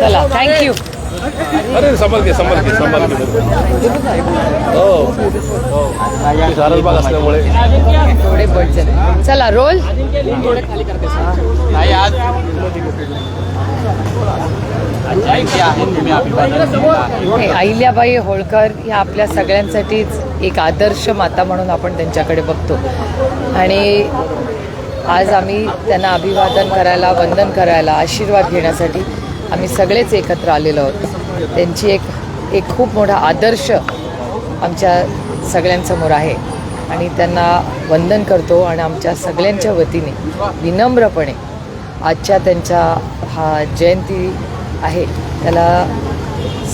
चला थँक्यू अरे संभाल घे संभाल घे संभाल घे हो हो असल्यामुळे थोडे बट झाले चला रोल हे अहिल्याबाई होळकर ह्या आपल्या सगळ्यांसाठीच एक आदर्श माता म्हणून आपण त्यांच्याकडे बघतो. आणि आज आम्ही त्यांना अभिवादन करायला वंदन करायला आशीर्वाद घेण्यासाठी आम्ही सगळेच एकत्र आलेलो आहोत. त्यांची एक एक खूप मोठा आदर्श आमच्या सगळ्यांसमोर आहे. आणि त्यांना वंदन करतो आणि आमच्या सगळ्यांच्या वतीने विनम्रपणे आजच्या त्यांच्या हा जयंती आहे. त्याला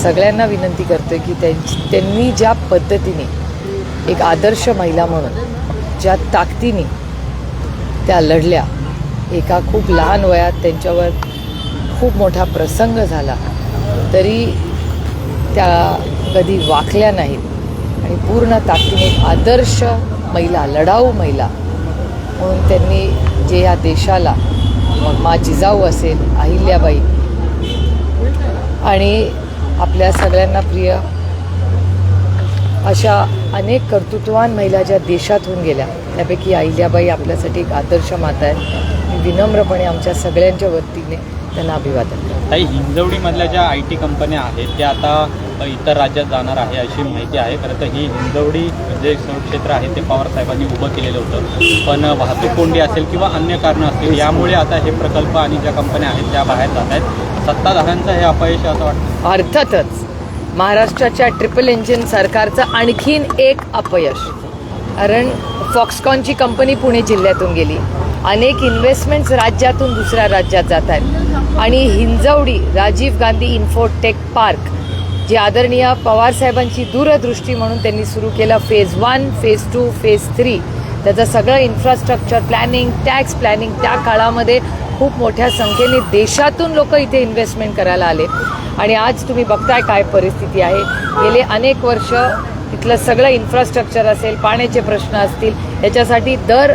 सगळ्यांना विनंती करतो की त्यांची त्यांनी ज्या पद्धतीने एक आदर्श महिला म्हणून ज्या ताकदीने त्या लढल्या एका खूप लहान वयात त्यांच्यावर खूप मोठा प्रसंग झाला तरी त्या कधी वाकल्या नाहीत. आणि पूर्ण ताकदीने एक आदर्श महिला लढाऊ महिला म्हणून त्यांनी जे या देशाला मग मा जिजाऊ असेल अहिल्याबाई. आणि आपल्या सगळ्यांना प्रिय अशा अनेक कर्तृत्ववान महिला ज्या देशात होऊन गेल्या त्यापैकी अहिल्याबाई आपल्यासाठी एक आदर्श माता आहे विनम्रपणे आमच्या सगळ्यांच्या वतीने त्यांना अभिवादन करते. काही हिंजवडीमधल्या ज्या आय टी कंपन्या आहेत त्या आता इतर राज्यात जाणार आहे अशी माहिती आहे. खरं तर ही हिंजवडी जे क्षेत्र आहे ते पवार साहेबांनी उभं केलेलं होतं. पण वाहतूक कोंडी असेल किंवा अन्य कारणं असतील यामुळे आता हे प्रकल्प आणि ज्या कंपन्या आहेत त्या बाहेर जात आहेत. सत्ताधाऱ्यांचं हे अपयश असं वाटतं. अर्थातच महाराष्ट्राच्या ट्रिपल इंजिन सरकारचं आणखीन एक अपयश. कारण फॉक्सकॉनची कंपनी पुणे जिल्ह्यातून गेली. अनेक इन्व्हेस्टमेंट्स राज्यातून दुसऱ्या राज्यात जात आहेत. आणि हिंजवडी राजीव गांधी इन्फोटेक पार्क जी आदरणीय पवारसाहेबांची दूरदृष्टी म्हणून त्यांनी सुरू केलं phase one phase two phase three त्याचं सगळं इन्फ्रास्ट्रक्चर प्लॅनिंग टॅक्स प्लॅनिंग त्या काळामध्ये खूप मोठ्या संख्येने देशातून लोक इथे इन्व्हेस्टमेंट करायला आले. आणि आज तुम्ही बघताय काय परिस्थिती आहे. गेले अनेक वर्ष इथलं सगळं इन्फ्रास्ट्रक्चर असेल पाण्याचे प्रश्न असतील याच्यासाठी दर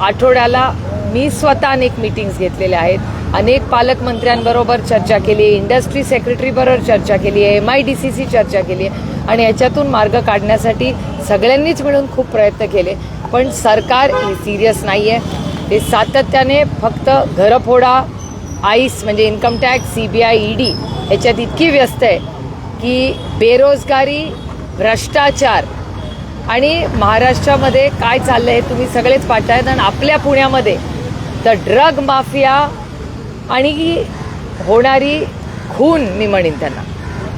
आठवड्याला मी स्वतः अनेक मीटिंग्स घेतलेल्या आहेत. अनेक पालकमंत्र्यांबरोबर चर्चा केली आहे इंडस्ट्री सेक्रेटरीबरोबर चर्चा केली आहे M I D C C चर्चा केली आहे आणि याच्यातून मार्ग काढण्यासाठी सगळ्यांनीच मिळून खूप प्रयत्न केले. पण सरकार हे सिरियस नाही आहे ते सातत्याने फक्त घरफोडा आईस म्हणजे income tax C B I E D याच्यात इतकी व्यस्त आहे की बेरोजगारी भ्रष्टाचार आणि महाराष्ट्रामध्ये काय चाललं आहे तुम्ही सगळेच पाहतायत आणि आपल्या पुण्यामध्ये तर ड्रग माफिया आणि होणारी खून मी म्हणेन त्यांना.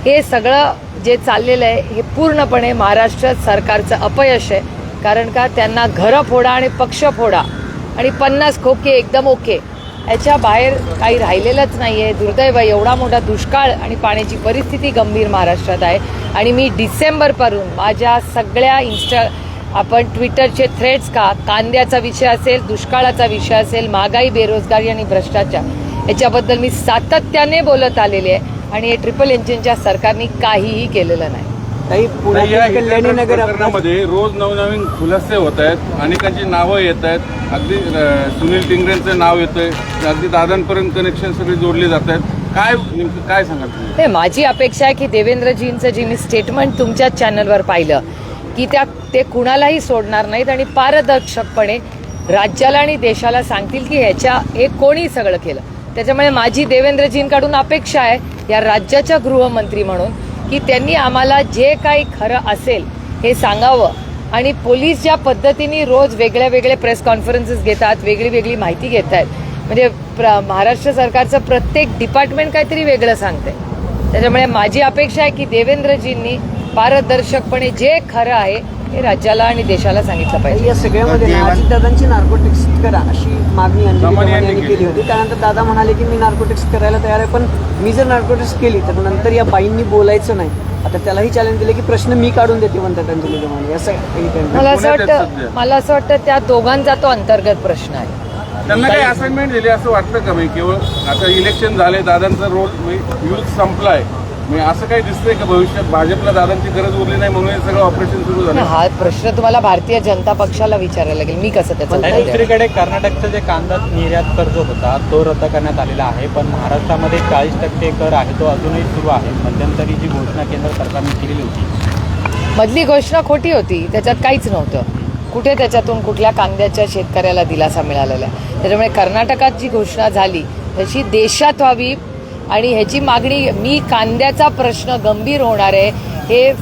हे सगळं जे चाललेलं आहे हे पूर्णपणे महाराष्ट्र सरकारचं अपयश आहे. कारण का त्यांना घरं फोडा आणि पक्ष फोडा. आणि पन्नास खोके एकदम ओके. याच्या बाहेर काही राहिलेलंच नाही आहे. दुर्दैव एवढा मोठा दुष्काळ आणि पाण्याची परिस्थिती गंभीर महाराष्ट्रात आहे. आणि मी डिसेंबरपासून माझ्या सगळ्या इन्स्टा आपण ट्विटरचे थ्रेड्स का कांद्याचा विषय असेल दुष्काळाचा विषय असेल महागाई बेरोजगारी आणि भ्रष्टाचार याच्याबद्दल मी सातत्याने बोलत आलेले आहे आणि हे ट्रिपल इंजिनच्या सरकारने काहीही केलेलं नाही. काही प्रकरणामध्ये रोज नवनवीन खुलासे होत आहेत. अनेकांची नावं येत आहेत. अगदी सुनील टिंगरेंचं नाव येतंय. अगदी दादांपर्यंत कनेक्शन सगळे जोडले जात आहेत. काय नेमकं काय नाही माझी अपेक्षा आहे की देवेंद्रजींचं जे मी स्टेटमेंट तुमच्या चॅनलवर पाहिलं की त्या ते कुणालाही सोडणार नाहीत आणि पारदर्शकपणे राज्याला आणि देशाला सांगतील की ह्याच्या हे कोणी सगळं केलं. त्याच्यामुळे माझी देवेंद्रजींकडून अपेक्षा आहे या राज्याच्या गृहमंत्री म्हणून की त्यांनी आम्हाला जे काही खरं असेल हे सांगावं. आणि पोलीस ज्या पद्धतीने रोज वेगळ्या वेगळे प्रेस कॉन्फरन्सेस घेतात वेगळी वेगळी माहिती घेत आहेत म्हणजे प्र महाराष्ट्र सरकारचं प्रत्येक डिपार्टमेंट काहीतरी वेगळं सांगते त्याच्यामुळे माझी अपेक्षा आहे की देवेंद्रजींनी पारदर्शकपणे जे खरं आहे हे राज्याला आणि देशाला सांगितलं पाहिजे. या सगळ्यामध्ये ना अजितदादांची नार्कोटिक्स करा अशी मागणी अंजली यांनी केली होती. त्यानंतर दादा म्हणाले की मी नार्कोटिक्स करायला तयार आहे पण मी जर नार्कोटिक्स केली तर नंतर या बाईंनी बोलायचं नाही. आता त्यालाही चॅलेंज दिले की प्रश्न मी काढून देते म्हणतात अंजली दमानी असं काही त्यांनी मला असं. वाटतं मला असं वाटतं त्या दोघांचा तो अंतर्गत प्रश्न आहे. त्यांना काही असाइनमेंट दिली असं वाटतं का? मी केवळ आता इलेक्शन झाले दादांचा रोल यूथ संपलाय. म्हणजे असं काही दिसतंय का भविष्यात भाजपला दादांची गरज उरली नाही म्हणून हे सगळं ऑपरेशन सुरू झालं? हा प्रश्न तुम्हाला भारतीय जनता पक्षाला विचारायला लागेल. मी कसं त्याचं उत्तर आणि देणार? दुसरीकडे कर्नाटकचा जे कांदा निर्यात कर जो होता तो रद्द करण्यात आलेला आहे पण महाराष्ट्रामध्ये चाळीस टक्के कर आहे तो अजूनही सुरू आहे. मध्यंतरी जी घोषणा केंद्र सरकारने केलेली होती. मधली घोषणा खोटी होती त्याच्यात काहीच नव्हतं. कुठे त्याच्यातून कुठल्या कांद्याच्या शेतकऱ्याला दिलासा मिळालेला आहे? त्याच्यामुळे कर्नाटकात जी घोषणा झाली तशी देशात व्हावी आणि ह्याची मागणी मी कांद्याचा प्रश्न गंभीर होणार आहे हे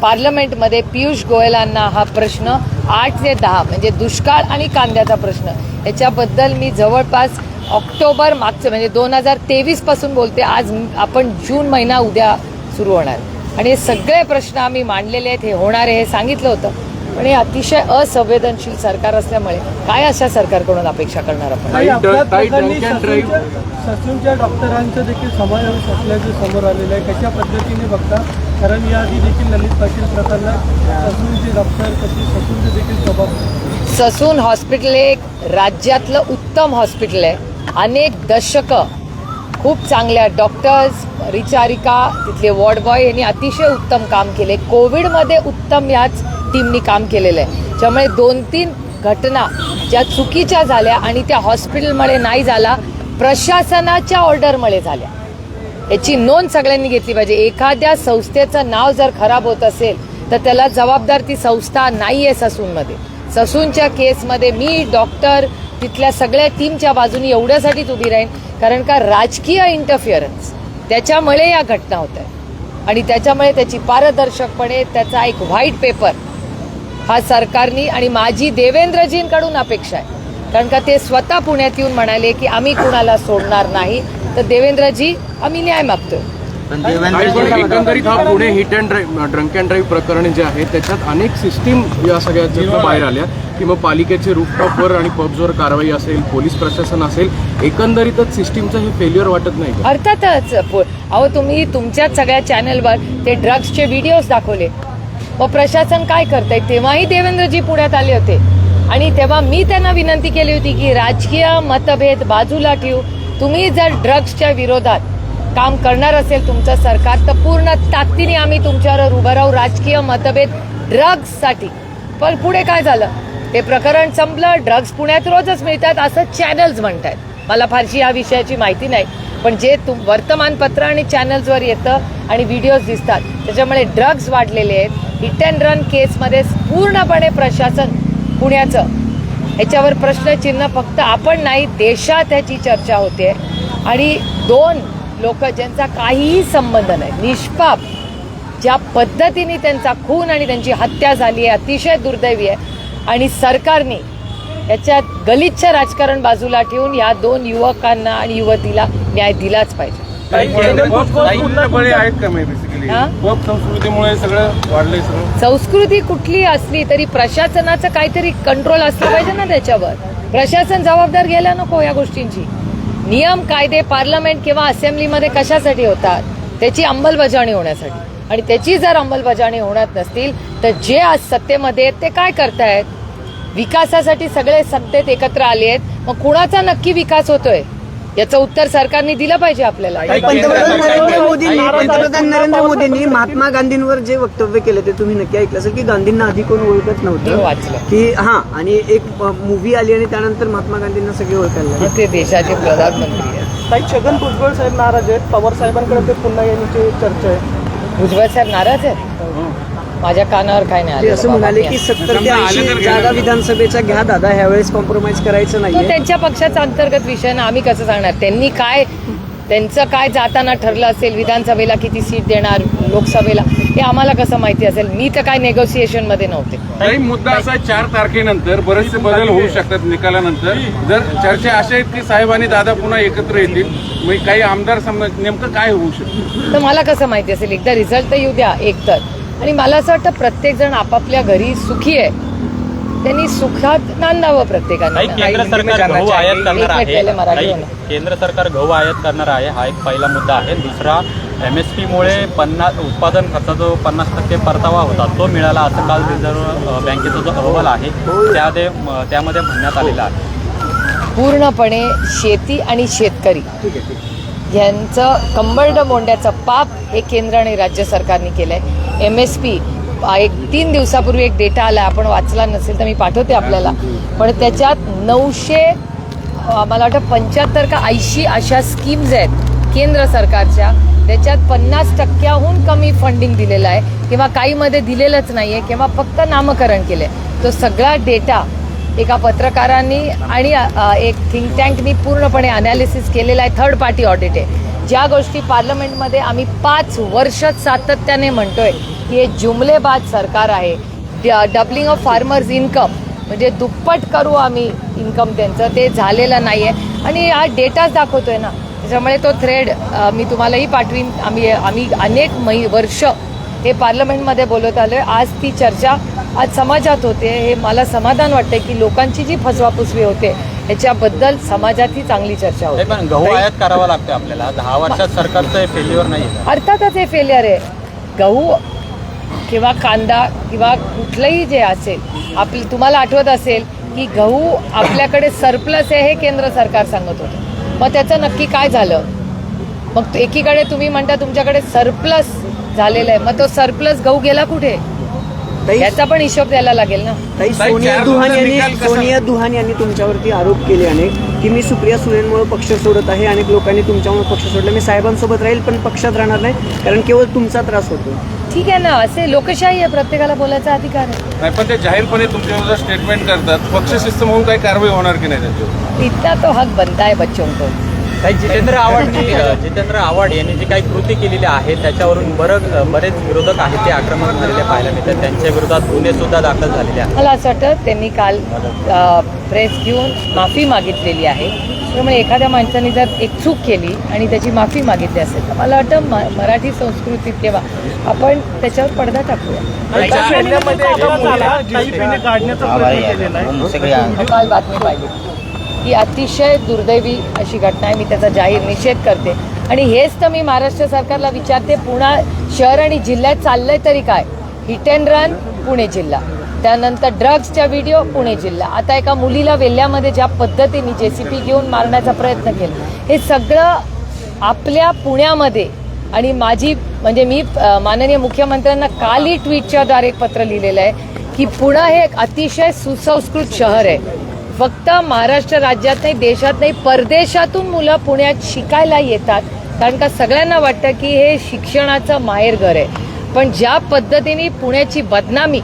पार्लमेंटमध्ये पियुष गोयलांना हा प्रश्न आठ ते दहा म्हणजे दुष्काळ आणि कांद्याचा प्रश्न याच्याबद्दल मी जवळपास ऑक्टोबर मागचं म्हणजे दोन हजार तेवीसपासून बोलते आज आपण जून महिना उद्या सुरू होणार. आणि हे सगळे प्रश्न आम्ही मांडलेले आहेत हे होणार आहे हे सांगितलं होतं. पण हे अतिशय असंवेदनशील सरकार असल्यामुळे काय अशा सरकारकडून अपेक्षा करणार आपण? ससूनच्या डॉक्टरांचं देखील समावेश असल्याचं समोर आलेलं आहे. कशा पद्धतीने बघता? कारण याआधी देखील ललित पाटील प्रकरणात ससूनचे डॉक्टर तसे ससूनचे देखील स्वभाव ससून हॉस्पिटल एक राज्यातलं उत्तम हॉस्पिटल आहे. अनेक दशकं खूप चांगल्या डॉक्टर्स रिचारिका तिथले वॉर्ड बॉय यांनी अतिशय उत्तम काम केले. कोविडमध्ये उत्तम याच टीमनी काम केलेलं आहे त्यामुळे दोन तीन घटना ज्या चुकीच्या झाल्या आणि त्या हॉस्पिटलमुळे नाही झाला प्रशासनाच्या ऑर्डरमुळे झाल्या. याची नोंद सगळ्यांनी घेतली पाहिजे. एखाद्या संस्थेचं नाव जर खराब होत असेल तर त्याला जबाबदार ती संस्था नाही आहे ससूनमध्ये. ससूनच्या केसमध्ये मी डॉक्टर तिथल्या सगळ्या टीमच्या बाजूनी एवढ्यासाठीच उभी राहीन कारण का राजकीय इंटरफिअरन्स त्याच्यामुळे या घटना होत आहेत. आणि त्याच्यामुळे त्याची पारदर्शकपणे त्याचा एक व्हाईट पेपर हा सरकारनी आणि माझी देवेंद्रजींकडून अपेक्षा आहे. कारण का ते स्वतः पुण्यात येऊन म्हणाले की आम्ही कुणाला सोडणार नाही तर देवेंद्रजी आम्ही न्याय मागतोय. एकंदरीत हा Pune hit and drive drunk and drive प्रकरण जे आहे त्याच्यात अनेक सिस्टीम या सगळ्याच्या बाहेर आल्या. की मग पालिकेचे रूफटॉपवर आणि पब्सवर कारवाई असेल पोलीस प्रशासन असेल एकंदरीतच सिस्टीमचं हे फेल्युअर वाटत नाही का? अर्थातच अहो तुम्ही तुमच्याच सगळ्या चॅनलवर ते ड्रग्सचे व्हिडिओज दाखवले. व प्रशासन काय करतंय? तेव्हाही देवेंद्रजी पुण्यात आले होते. आणि तेव्हा मी त्यांना विनंती केली होती की राजकीय मतभेद बाजूला ठेवू. तुम्ही जर ड्रग्सच्या विरोधात काम करणार असेल तुमचं सरकार तर पूर्ण ताकदीने आम्ही तुमच्यावर उभं राहू. राजकीय मतभेद ड्रग्ससाठी. पण पुढे काय झालं? ते प्रकरण संपलं. ड्रग्स पुण्यात रोजच मिळतात असं चॅनल्स म्हणतात मला फारशी या विषयाची माहिती नाही पण जे तुम वर्तमानपत्र आणि चॅनल्सवर येतं आणि व्हिडिओज दिसतात त्याच्यामुळे ड्रग्ज वाढलेले आहेत. हिट अँड रन केसमध्ये पूर्णपणे प्रशासन पुण्याचं. ह्याच्यावर प्रश्नचिन्ह फक्त आपण नाही देशात ह्याची चर्चा होते. आणि दोन लोक ज्यांचा काहीही संबंध नाही निष्पाप ज्या पद्धतीने त्यांचा खून आणि त्यांची हत्या झाली आहे अतिशय दुर्दैवी आहे. आणि सरकारने याच्यात गलिच्छ राजकारण बाजूला ठेवून या दोन युवकांना आणि युवतीला न्याय दिलाच पाहिजे. बळे आहेत का मी बेसिकली हा? पब संस्कृतीमुळे सगळं वाढलंय सगळं. संस्कृती कुठली असली तरी प्रशासनाचं काहीतरी कंट्रोल असलं पाहिजे ना त्याच्यावर. प्रशासन जबाबदार घ्यायला नको या गोष्टींची. नियम कायदे पार्लमेंट किंवा असेंब्लीमध्ये कशासाठी होतात? त्याची अंमलबजावणी होण्यासाठी. आणि त्याची जर अंमलबजावणी होणार नसतील तर जे आज सत्तेमध्ये आहेत ते काय करतायत? विकासासाठी सगळे सत्तेत एकत्र आले आहेत मग कुणाचा नक्की विकास होतोय? याचं उत्तर सरकारने दिलं पाहिजे आपल्याला. पंतप्रधान नरेंद्र मोदींनी पंतप्रधान नरेंद्र मोदींनी महात्मा गांधींवर जे वक्तव्य केलं ते तुम्ही नक्की ऐकलं असेल की गांधींना आधी कोण ओळखत नव्हतं. वाचलं. की हा आणि एक मूवी आली आणि त्यानंतर महात्मा गांधींना सगळे ओळखायला लागले. ते देशाचे प्रधानमंत्री आहेत. काही छगन भुजबळ साहेब नाराज आहेत. पवार साहेबांकडे ते पुन्हा येण्याची चर्चा आहे. भुजबळ साहेब नाराज आहेत? माझ्या कानावर काय नाही ते आलं असं बाबा. म्हणाले मी- की सत्तर ते समजा आले तर ऐंशी घ्या जागा ना. विधानसभेच्या घ्या दादा ह्यावेळेस कॉम्प्रोमाइज करायचं तो नाहीये. त्यांच्या पक्षाचा अंतर्गत विषय ना आम्ही कसं सांगणार? त्यांनी काय त्यांचं काय जाताना ठरलं असेल विधानसभेला किती सीट देणार लोकसभेला हे आम्हाला कसं माहिती असेल? मी तर काय नेगोसिएशनमध्ये नव्हते. काही मुद्दा असा आहे, चार तारखेनंतर बरेचसे बदल होऊ शकतात निकालानंतर. जर चर्चा अशा आहेत की साहेब आणि दादा पुन्हा एकत्र येतील मग काही आमदार समजा नेमकं काय होऊ शकतं? तर मला कसं माहिती असेल? एकदा रिझल्ट तर येऊ द्या एक तर. आणि मला असं वाटतं प्रत्येक जण आपापल्या घरी सुखी आहे. त्यांनी सुखात नांदावं प्रत्येकाने. केंद्र सरकार गहू आयात करणार एक मिनिट आहे पहिले मराठी. केंद्र सरकार गहू आयात करणार आहे हा एक पहिला मुद्दा आहे. दुसरा एम एस पीमुळे पन्नास उत्पादन खर्चा जो पन्नास टक्के परतावा होता तो मिळाला असं काल रिझर्व्ह बँकेचा जो अहवाल आहे त्यामध्ये त्यामध्ये म्हणण्यात आलेला आहे. पूर्णपणे शेती आणि शेतकरी यांचं कंबरड मोंड्याचं पाप हे केंद्र आणि राज्य सरकारने केलं आहे एम एस पी एक तीन दिवसापूर्वी एक डेटा आला. आपण वाचला नसेल तर मी पाठवते आपल्याला. पण त्याच्यात नऊशे मला वाटतं पंच्याहत्तर का ऐंशी अशा स्कीम्स आहेत केंद्र सरकारच्या. त्याच्यात पन्नास टक्क्याहून कमी फंडिंग दिलेलं आहे. किंवा काहीमध्ये दिलेलंच नाही आहे किंवा फक्त नामकरण केलं आहे तो सगळा डेटा एका पत्रकारांनी आणि एक थिंक टँकनी पूर्णपणे अनालिसिस केलेला आहे. थर्ड पार्टी ऑडिट आहे. ज्या गोष्टी पार्लमेंटमध्ये आम्ही पाच वर्ष सातत्याने म्हणतोय की हे जुमलेबाज सरकार आहे. डबलिंग ऑफ फार्मर्स इन्कम म्हणजे दुप्पट करू आम्ही इन्कम त्यांचं. ते झालेलं नाही आहे आणि हा डेटाच दाखवतोय ना. त्याच्यामुळे तो थ्रेड मी तुम्हालाही पाठवीन. आम्ही आम्ही अनेक मै वर्ष हे पार्लमेंटमध्ये बोलत आलो आहे आज ती चर्चा आज समाजात होते. हे मला समाधान वाटतं की लोकांची जी फसवाफुसवी होते ह्याच्याबद्दल समाजात ही चांगली चर्चा होते. पण गहू आयात करावा लागतो आपल्याला. दहा वर्षात सरकारचं फेल्युअर नाही अर्थातच हे फेलियर आहे. गहू किंवा कांदा किंवा कुठलंही जे असेल आपली तुम्हाला आठवत असेल की गहू आपल्याकडे सरप्लस आहे हे केंद्र सरकार सांगत होतं. मग त्याचं नक्की काय झालं? मग एकीकडे तुम्ही म्हणता तुमच्याकडे सरप्लस झालेलं आहे. मग तो सरप्लस गहू गेला कुठे? याचा पण हिशोब द्यायला लागेल ना. ताई सोनिया दुहान यांनी सोनिया दुहान यांनी तुमच्यावरती आरोप केले अनेक की मी सुप्रिया सुळेंमुळे पक्ष सोडत आहे अनेक लोकांनी तुमच्यामुळे पक्ष सोडला. मी साहेबांसोबत राहील पण पक्षात राहणार नाही कारण केवळ तुमचा त्रास होतो. ठीक आहे ना असे लोकशाही आहे प्रत्येकाला बोलायचा अधिकार आहे. नाही पण ते जाहीरपणे तुमच्या स्टेटमेंट करतात पक्ष शिस्त म्हणून काही कारवाई होणार की नाही त्यांच्यावर? इतना तो हक बनता है बच्चों को. काही जितेंद्र आव्हाडनी जितेंद्र आव्हाड यांनी जी काही कृती केलेली आहे त्याच्यावरून बरं बरेच विरोधक आहेत ते आक्रमक झालेले पाहायला मिळतात. त्यांच्या विरोधात गुन्हे सुद्धा दाखल झालेले आहेत. मला असं वाटतं त्यांनी काल प्रेस घेऊन माफी मागितलेली आहे. त्यामुळे एखाद्या माणसाने जर एक चूक केली आणि त्याची माफी मागितली असेल तर मला वाटतं म मराठी संस्कृतीत किंवा आपण त्याच्यावर पडदा टाकूया. काल बातमी पाहिली. ही अतिशय दुर्दैवी अशी घटना आहे. मी त्याचा जाहीर निषेध करते. आणि हेच तर मी महाराष्ट्र सरकारला विचारते पुणा शहर आणि जिल्ह्यात चाललंय तरी काय? हिट अँड रन पुणे जिल्हा. त्यानंतर ड्रग्सच्या व्हिडिओ पुणे जिल्हा. आता एका मुलीला वेल्ल्यामध्ये ज्या पद्धतीने जे सी पी घेऊन मारण्याचा प्रयत्न केला. हे सगळं आपल्या पुण्यामध्ये आणि माझी म्हणजे मी माननीय मुख्यमंत्र्यांना कालही ट्विटच्या द्वारे एक पत्र लिहिलेलं आहे की पुणे हे एक अतिशय सुसंस्कृत शहर आहे. फक्त महाराष्ट्र राज्यात नाही देशात नाही परदेशातून मुलं पुण्यात शिकायला येतात. कारण का सगळ्यांना वाटतं की हे शिक्षणाचं माहेरघर आहे. पण ज्या पद्धतीने पुण्याची बदनामी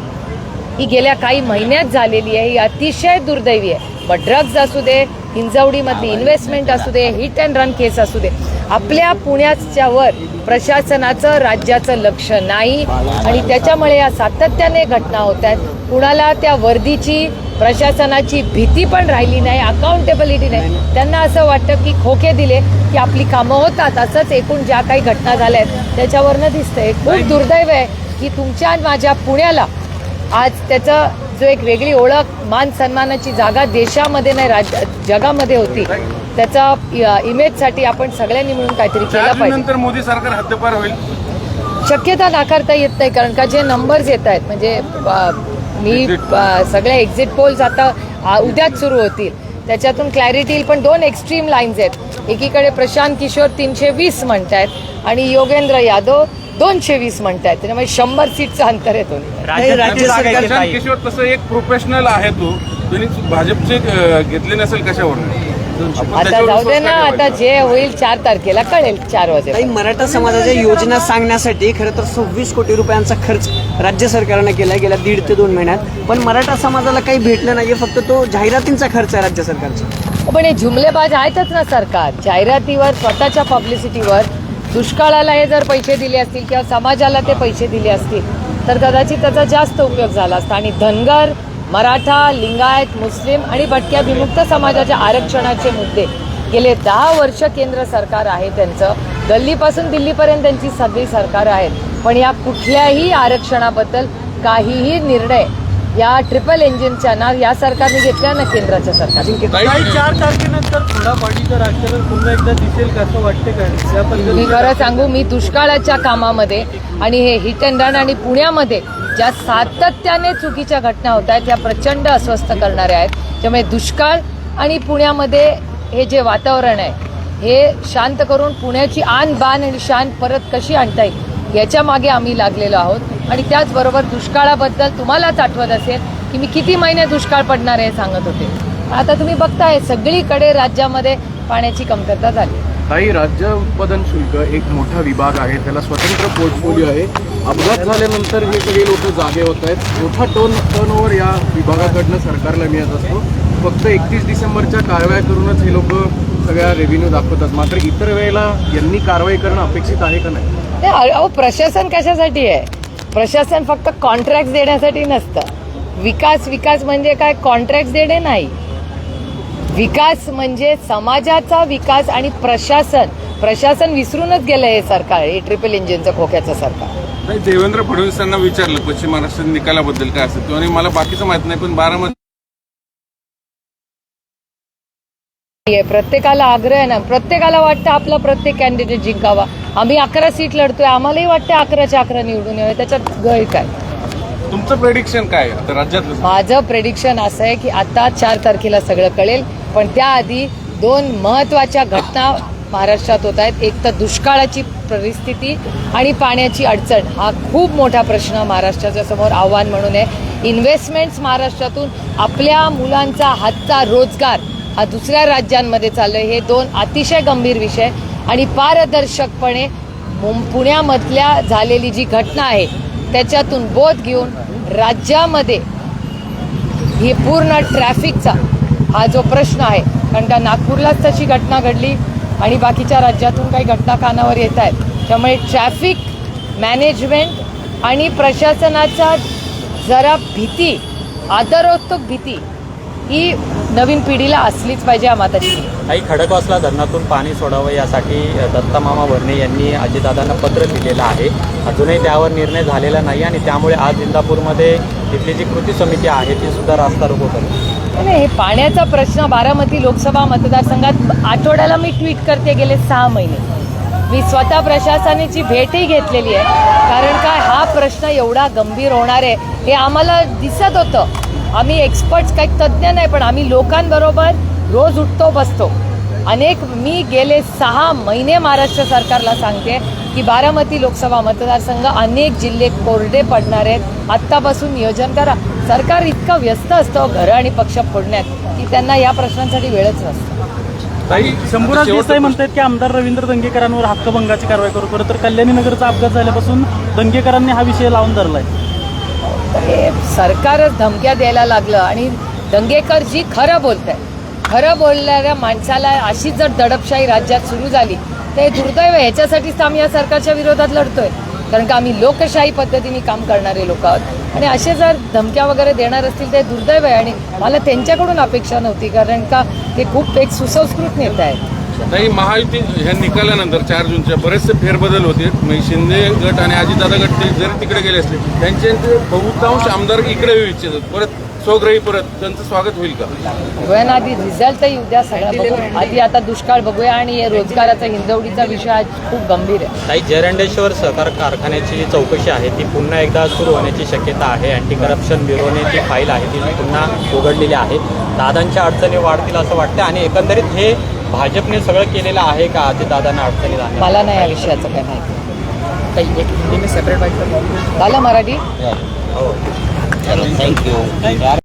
ही गेल्या काही महिन्यात झालेली आहे ही अतिशय दुर्दैवी आहे. मग ड्रग्ज असू दे हिंजवडीमधली इन्व्हेस्टमेंट असू दे हिट अँड रन केस असू दे. आपल्या पुण्याच्यावर प्रशासनाचं राज्याचं लक्ष नाही. आणि त्याच्यामुळे या सातत्याने घटना होत आहेत. कुणाला त्या वर्दीची प्रशासनाची भीती पण राहिली नाही अकाउंटेबिलिटी नाही. त्यांना असं वाटतं की खोके दिले की आपली कामं होतात. असंच एकूण ज्या काही घटना झाल्या आहेत त्याच्यावरनं दिसतंय. खूप दुर्दैव आहे की तुमच्या माझ्या पुण्याला आज त्याचा जो एक वेगळी ओळख मान सन्मानाची जागा देशामध्ये नाही राज्य जगामध्ये होती. त्याचा इमेजसाठी आपण सगळ्यांनी मिळून काहीतरी केलं पाहिजे. नंतर मोदी सरकार हद्दपार होईल. शक्यता नाकारता येत नाही कारण का जे नंबर्स येत आहेत म्हणजे मी अ, सगळे एक्झिट पोल्स आता उद्याच सुरू होतील. त्याच्यातून क्लॅरिटी येईल पण दोन एक्स्ट्रीम लाईन्स आहेत. एकीकडे प्रशांत किशोर तीनशे वीस म्हणतायत आणि योगेंद्र यादव दोनशे वीस म्हणतायत. त्याच्यामुळे शंभर सीटचं अंतर आहे प्रशांत किशोर तसं एक प्रोफेशनल आहे तो. त्यांनी भाजपचे घेतले नसेल कशावर आता जाऊ दे ना आता जे होईल चार तारखेला कळेल चार वाजे मराठा समाजाच्या योजना सांगण्यासाठी खरं तर सव्वीस कोटी रुपयांचा खर्च राज्य सरकारनं केला गेल्या दीड ते दोन महिन्यात. पण मराठा समाजाला काही भेटलं नाही आहे फक्त तो जाहिरातींचा खर्च आहे राज्य सरकारचा. पण हे जुमलेबाज आहेतच ना सरकार. जाहिरातीवर स्वतःच्या पब्लिसिटीवर दुष्काळाला हे जर पैसे दिले असतील किंवा समाजाला ते पैसे दिले असतील तर कदाचित त्याचा जास्त उपयोग झाला असता. आणि धनगर मराठा लिंगायत मुस्लिम आणि भटक्या विमुक्त समाजाच्या आरक्षणाचे मुद्दे. गेले दहा वर्ष केंद्र सरकार आहे त्यांचं. गल्लीपासून दिल्लीपर्यंत त्यांची सगळी सरकार आहेत. पण या कुठल्याही आरक्षणाबद्दल काहीही निर्णय या ट्रिपल इंजिनच्या ना या सरकारने घेतल्या ना केंद्राच्या सरकारने काही चार तारखेनंतर थोडा पाडीचं राजकारण पुन्हा एकदा दिसेल का असं वाटते मी खरं सांगू मी दुष्काळाच्या कामामध्ये आणि हे हिट अँड रन आणि पुण्यामध्ये ज्या सातत्याने चुकीच्या घटना होत आहेत त्या प्रचंड अस्वस्थ करणाऱ्या आहेत त्यामुळे दुष्काळ आणि पुण्यामध्ये हे जे वातावरण आहे हे शांत करून पुण्याची आन बाण आणि शान परत कशी आणता येईल? याच्या मागे आम्ही लागलेलो आहोत. आणि त्याचबरोबर दुष्काळाबद्दल तुम्हालाच आठवत असेल की मी किती महिने दुष्काळ पडणार आहे सांगत होते. आता तुम्ही बघताय सगळीकडे राज्यामध्ये पाण्याची कमतरता झाली. काही राज्य उत्पादन शुल्क एक मोठा विभाग आहे त्याला स्वतंत्र पोर्टफोलिओ आहे. अपघात झाल्यानंतर हे सगळे लोक जागे होत आहेत. मोठा टर्न टर्न ओव्हर या विभागाकडनं सरकारला मिळत असतो. फक्त एकतीस डिसेंबरच्या कारवाया करूनच हे लोक सगळ्या रेव्हेन्यू दाखवतात. मात्र इतर वेळेला यांनी कारवाई करणं अपेक्षित आहे का नाही? नाही, अहो प्रशासन कशासाठी आहे? प्रशासन फक्त कॉन्ट्रॅक्ट देण्यासाठी नसतं. विकास विकास म्हणजे काय? कॉन्ट्रॅक्ट देणे नाही. विकास म्हणजे समाजाचा विकास आणि प्रशासन. प्रशासन विसरूनच गेलं हे सरकार हे ट्रिपल इंजिनचं खोक्याचं सरकार. नाही, देवेंद्र फडणवीसांना विचारलं पश्चिम महाराष्ट्रात निकालाबद्दल काय असेल? आणि मला बाकीचं माहीत नाही पण बारामती आहे. प्रत्येकाला आग्रह आहे ना प्रत्येकाला वाटतं आपला प्रत्येक कॅन्डिडेट जिंकावा. आम्ही अकरा सीट लढतोय. आम्हालाही वाटतं अकराच्या अकरा निवडून यावे. त्याच्यात गैर काय? तुमचं प्रेडिक्शन काय आहे? आता राज्यातलं माझं प्रेडिक्शन असं आहे की आता चार तारखेला सगळं कळेल पण त्याआधी दोन महत्त्वाच्या घटना महाराष्ट्रात होत आहेत. एक तर दुष्काळाची परिस्थिती आणि पाण्याची अडचण. हा खूप मोठा प्रश्न महाराष्ट्राच्या समोर आव्हान म्हणून आहे. इन्व्हेस्टमेंट्स महाराष्ट्रातून आपल्या मुलांचा हातचा रोजगार हा दुसऱ्या राज्यांमध्ये चाललोय. हे दोन अतिशय गंभीर विषय. आणि पारदर्शकपणे मुं- पुण्यामधल्या झालेली जी घटना आहे त्याच्यातून बोध घेऊन राज्यामध्ये ही पूर्ण ट्रॅफिकचा हा जो प्रश्न आहे कारण का नागपूरलाच तशी घटना घडली आणि बाकीच्या राज्यातून काही घटना कानावर येत आहेत. त्यामुळे ट्रॅफिक मॅनेजमेंट आणि प्रशासनाचा जरा भीती आदरोत्तक भीती ही नवीन पिढीला असलीच पाहिजे माताची. काही खडकवासला धरणातून पाणी सोडावं यासाठी दत्तामामा भरणे यांनी अजितदादांना पत्र लिहिलेलं आहे. अजूनही त्यावर निर्णय झालेला नाही आणि त्यामुळे आज इंदापूरमध्ये तिथली जी कृती समिती आहे ती सुद्धा रास्ता रोको करते नाही हे पाण्याचा प्रश्न बारामती लोकसभा मतदारसंघात आठवड्याला मी ट्विट करते गेले सहा महिने. मी स्वतः प्रशासनाची भेटही घेतलेली आहे. कारण काय हा प्रश्न एवढा गंभीर होणार आहे हे आम्हाला दिसत होतं. आम्ही एक्सपर्ट्स काही तज्ज्ञ नाही पण आम्ही लोकांबरोबर रोज उठतो बसतो. अनेक मी गेले सहा महिने महाराष्ट्र सरकारला सांगते की बारामती लोकसभा मतदारसंघ अनेक जिल्हे कोरडे पडणार आहेत. आत्तापासून नियोजन करा. सरकार इतकं व्यस्त असतं घरं आणि पक्ष फोडण्यात की त्यांना या प्रश्नांसाठी वेळच नसतो. ताई, शंभूराज देसाई म्हणतात की आमदार रवींद्र दंगेकरांवर हक्कभंगाची कारवाई करू खरं तर कल्याणी नगरचा अपघात झाल्यापासून दंगेकरांनी हा विषय लावून धरलाय. हे सरकारच धमक्या द्यायला लागलं आणि दंगेकर जी खरं बोलत आहे खरं बोलणाऱ्या माणसाला अशीच जर दडपशाही राज्यात सुरू झाली तर हे दुर्दैव आहे. ह्याच्यासाठीच तर आम्ही या सरकारच्या विरोधात लढतोय. कारण का आम्ही लोकशाही पद्धतीने काम करणारे लोक आहोत. आणि असे जर धमक्या वगैरे देणार असतील तर दुर्दैव आहे. आणि मला त्यांच्याकडून अपेक्षा नव्हती कारण का ते खूप एक सुसंस्कृत नेते आहेत. नाही महायुती ह्या निकालानंतर चार जूनच्या बरेचसे फेरबदल होते. म्हणजे शिंदे गट आणि अजितदादा गट ते जरी तिकडे गेले असले त्यांचे बहुतांश आमदार इकडे येऊ इच्छितात परत स्वग्रही परत त्यांचं स्वागत होईल का? बघूया आधी रिझल्ट येऊ द्या सगळं बघू आधी आता दुष्काळ बघूया आणि हे रोजगाराचा हिंदवडीचा विषय आज खूप गंभीर आहे. ताई जयरंडेश्वर सहकार कारखान्याची जी चौकशी आहे ती पुन्हा एकदा सुरू होण्याची शक्यता आहे. अँटी करप्शन ब्युरोने जी फाईल आहे ती पुन्हा उघडलेली आहे. दादांच्या अडचणी वाढतील असं वाटतं आणि एकंदरीत हे भाजपने सगळं केलेलं आहे का? अजितदादांना अडचणी जाणार मला नाही या विषयाचं काय माहिती काही एक सेपरेट झालं मराठी? हो. थँक्यू